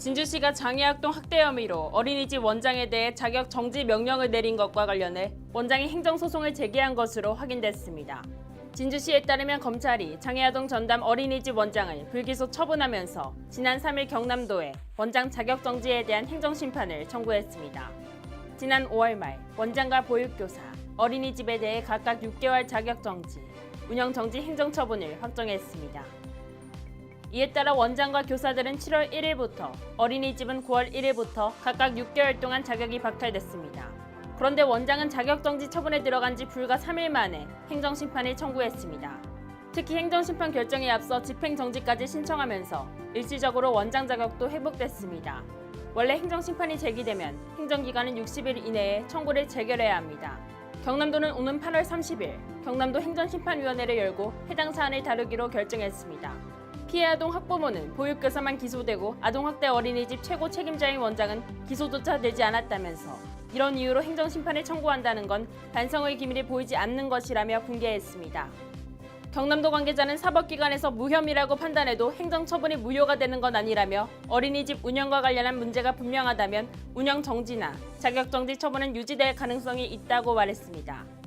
진주시가 장애학동 학대 혐의로 어린이집 원장에 대해 자격 정지 명령을 내린 것과 관련해 원장이 행정소송을 제기한 것으로 확인됐습니다. 진주시에 따르면 검찰이 장애아동 전담 어린이집 원장을 불기소 처분하면서 지난 3일 경남도에 원장 자격 정지에 대한 행정심판을 청구했습니다. 지난 5월 말 원장과 보육교사, 어린이집에 대해 각각 6개월 자격 정지, 운영 정지 행정 처분을 확정했습니다. 이에 따라 원장과 교사들은 7월 1일부터, 어린이집은 9월 1일부터 각각 6개월 동안 자격이 박탈됐습니다. 그런데 원장은 자격정지 처분에 들어간 지 불과 3일 만에 행정심판을 청구했습니다. 특히 행정심판 결정에 앞서 집행정지까지 신청하면서 일시적으로 원장 자격도 회복됐습니다. 원래 행정심판이 제기되면 행정기간은 60일 이내에 청구를 재결해야 합니다. 경남도는 오는 8월 30일 경남도 행정심판위원회를 열고 해당 사안을 다루기로 결정했습니다. 피해 아동 학부모는 보육교사만 기소되고 아동학대 어린이집 최고 책임자인 원장은 기소조차 되지 않았다면서 이런 이유로 행정심판을 청구한다는 건 반성의 기미를 보이지 않는 것이라며 분개했습니다. 경남도 관계자는 사법기관에서 무혐의라고 판단해도 행정처분이 무효가 되는 건 아니라며 어린이집 운영과 관련한 문제가 분명하다면 운영 정지나 자격 정지 처분은 유지될 가능성이 있다고 말했습니다.